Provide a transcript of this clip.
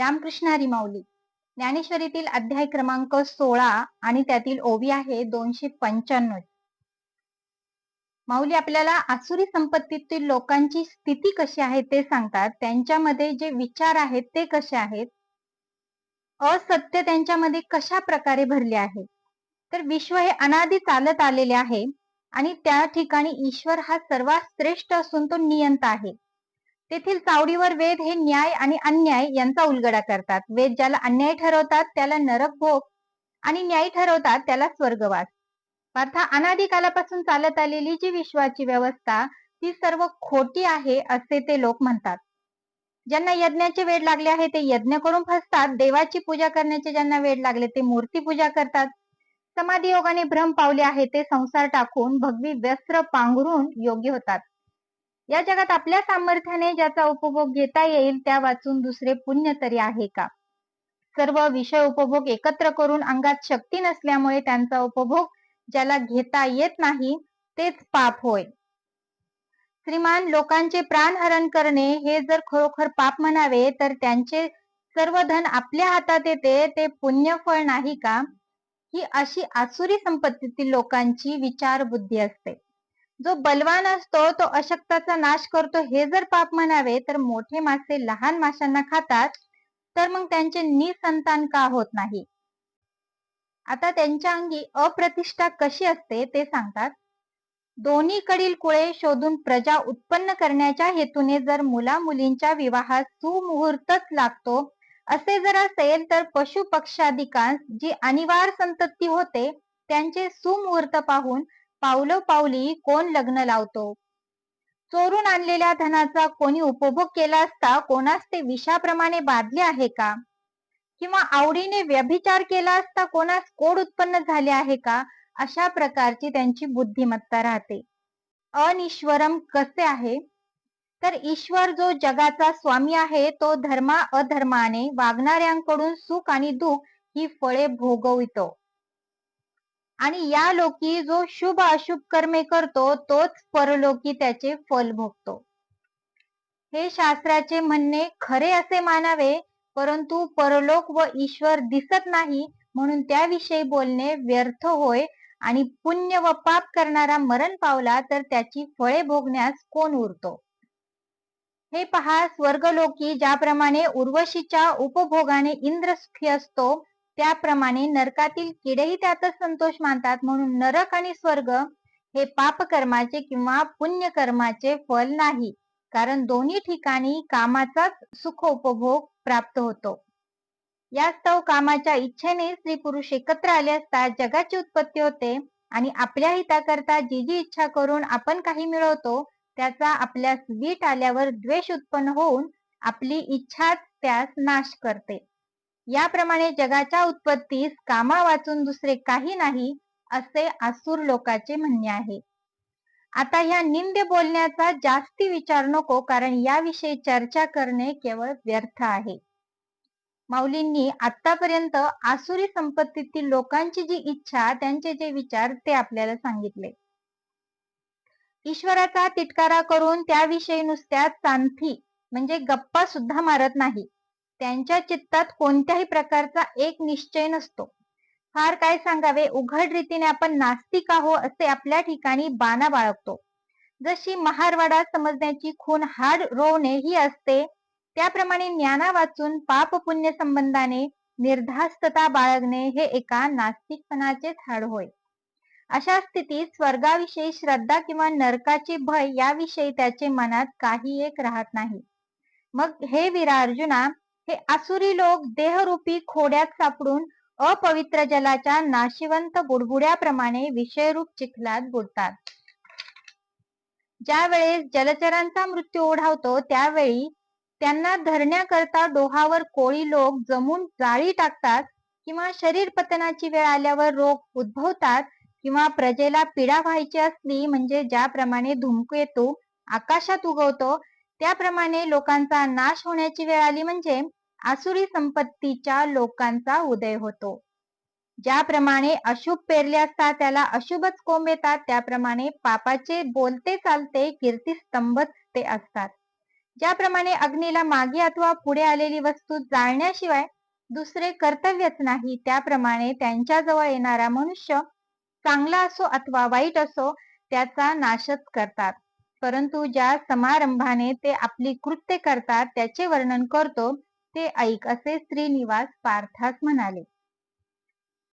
रामकृष्ण हरी माऊली ज्ञानेश्वरीतील अध्याय क्रमांक सोळा आणि त्यातील ओवी आहे दोनशे पंच्याण्णव. माऊली आपल्याला आसुरी संपत्तीतील लोकांची स्थिती कशी आहे ते सांगतात. त्यांच्यामध्ये जे विचार आहेत ते कसे आहेत? असत्य त्यांच्यामध्ये कशा प्रकारे भरले आहे? तर विश्व हे अनादी चालत आलेले आहे आणि त्या ठिकाणी ईश्वर हा सर्वात श्रेष्ठ असून तो नियंत आहे. तेथील चावडीवर वेद हे न्याय आणि अन्याय यांचा उलगडा करतात. वेद ज्याला अन्याय ठरवतात त्याला नरक भोग आणि न्याय ठरवतात त्याला स्वर्गवास. अर्थात अनादिकालापासून चालत आलेली जी विश्वाची व्यवस्था ती सर्व खोटी आहे असे ते लोक म्हणतात. ज्यांना यज्ञाचे वेळ लागले आहे ते यज्ञ करून फसतात. देवाची पूजा करण्याचे ज्यांना वेळ लागले ते मूर्ती पूजा करतात. समाधी योगाने भ्रम पावले आहे ते संसार टाकून भगवी व्यस्त्र पांघरून योग्य होतात. या जगात आपल्या सामर्थ्याने ज्याचा उपभोग घेता येईल त्या वाचून दुसरे पुण्य तरी आहे का? सर्व विषय उपभोग एकत्र करून अंगात शक्ती नसल्यामुळे त्यांचा उपभोग ज्याला घेता येत नाही तेच पाप होय. श्रीमान लोकांचे प्राणहरण करणे हे जर खरोखर पाप म्हणावे तर त्यांचे सर्व धन आपल्या हातात येते ते पुण्यफळ नाही का? ही अशी आसुरी संपत्तीतील लोकांची विचार बुद्धी असते. जो बलवान असतो तो अशक्ताचा नाश करतो हे जर पाप म्हणावे तर मोठे मासे लहान माशांना खातात तर मग त्यांचे निसंतान का होत नाही? आता त्यांच्या अंगी अप्रतिष्ठा कशी असते ते सांगतात. दोन्हीकडील कुळे शोधून प्रजा उत्पन्न करण्याच्या हेतूने जर मुला मुलींच्या विवाहात सुमुहूर्तच लागतो असे जर असेल तर पशु पक्षाधिकांस जी अनिवार्य संतती होते त्यांचे सुमुहूर्त पाहून पावलो पावली कोण लग्न लावतो? चोरून आणलेल्या धनाचा कोणी उपभोग केला असता कोणास ते विषाप्रमाणे बाधले आहे का? किंवा आवडीने व्यभिचार केला असता कोणास कोड उत्पन्न झाले आहे का? अशा प्रकारची त्यांची बुद्धिमत्ता राहते. अनिश्वरम कसे आहे? तर ईश्वर जो जगाचा स्वामी आहे तो धर्मा अधर्माने वागणाऱ्यांकडून सुख आणि दुःख ही फळे भोगवितो. आणि या लोकी जो शुभ अशुभ कर्मे करतो तोच परलोकी त्याचे फल भोगतो. हे शास्त्राचे म्हणणे खरे असे मानावे परंतु परलोक व ईश्वर दिसत नाही म्हणून त्याविषयी बोलणे व्यर्थ होय आणि पुण्य व पाप करणारा मरण पावला तर त्याची फळे भोगण्यास कोण उरतो? हे पहा स्वर्गलोकी ज्याप्रमाणे उर्वशीच्या उपभोगाने इंद्र सुखी असतो त्याप्रमाणे नरकातील किडेही त्यातच संतोष मानतात. म्हणून नरक आणि स्वर्ग हे पापकर्माचे किंवा पुण्यकर्माचे फल नाही. कारण दोन्ही ठिकाणी कामाचाच सुख उपभोग प्राप्त होतो. यास्तव कामाच्या इच्छेने स्त्री पुरुष एकत्र आले असता जगाची उत्पत्ती होते आणि आपल्या हिताकरता जी जी इच्छा करून आपण काही मिळवतो त्याचा आपल्या वीट आल्यावर द्वेष उत्पन्न होऊन आपली इच्छा त्यास नाश करते. याप्रमाणे जगाच्या उत्पत्तीस कामा वाचून दुसरे काही नाही असे आसुर लोकाचे म्हणणे आहे. आता या निंद बोलण्याचा जास्ती विचार नको कारण याविषयी चर्चा करणे केवळ व्यर्थ आहे. माऊलींनी आतापर्यंत आसुरी संपत्तीतील लोकांची जी इच्छा त्यांचे जे विचार ते आपल्याला सांगितले. ईश्वराचा तिटकारा करून त्याविषयी नुसत्या चांथी म्हणजे गप्पा सुद्धा मारत नाही. त्यांच्या चित्तात कोणत्याही प्रकारचा एक निश्चय नसतो. फार काय सांगावे? उघड रीतीने आपण नास्तिक आहो असे आपल्या ठिकाणी बाणा बाळगतो. जशी महारवाडा समजण्याची खून हाड रोवणे ही असते त्याप्रमाणे ज्ञाना वाचून पाप पुण्य संबंधाने निर्धास्तता बाळगणे हे एका नास्तिकपणाचे हाड होय. अशा स्थितीत स्वर्गाविषयी श्रद्धा किंवा नरकाचे भय याविषयी त्याचे मनात काही एक राहत नाही. मग हे वीरा अर्जुना हे आसुरी लोक देहरूपी खोड्यात सापडून अपवित्र जलाच्या नाशिवंत बुडबुड्याप्रमाणे विषयरूप चिखलात बुडतात. ज्या वेळेस जलचरांचा मृत्यू ओढावतो त्यावेळी त्यांना धरण्याकरता डोहावर कोळी लोक जमून जाळी टाकतात किंवा शरीर पतनाची वेळ आल्यावर रोग उद्भवतात किंवा प्रजेला पीडा व्हायची असली म्हणजे ज्याप्रमाणे धूमकेतू आकाशात उगवतो त्याप्रमाणे लोकांचा नाश होण्याची वेळ आली म्हणजे आसुरी संपत्तीच्या लोकांचा उदय होतो. ज्याप्रमाणे अशुभ पेरले असता त्याला अशुभच कोंब येतात त्याप्रमाणे पापाचे बोलते चालते कीर्ती स्तंभच ते असतात. ज्याप्रमाणे अग्नीला मागे अथवा पुढे आलेली वस्तू जाळण्याशिवाय दुसरे कर्तव्यच नाही त्याप्रमाणे त्यांच्याजवळ येणारा मनुष्य चांगला असो अथवा वाईट असो त्याचा नाशच करतात. परंतु ज्या समारंभाने ते आपली कृत्य करतात त्याचे वर्णन करतो ते ऐक असे श्रीनिवास पार्थास म्हणाले.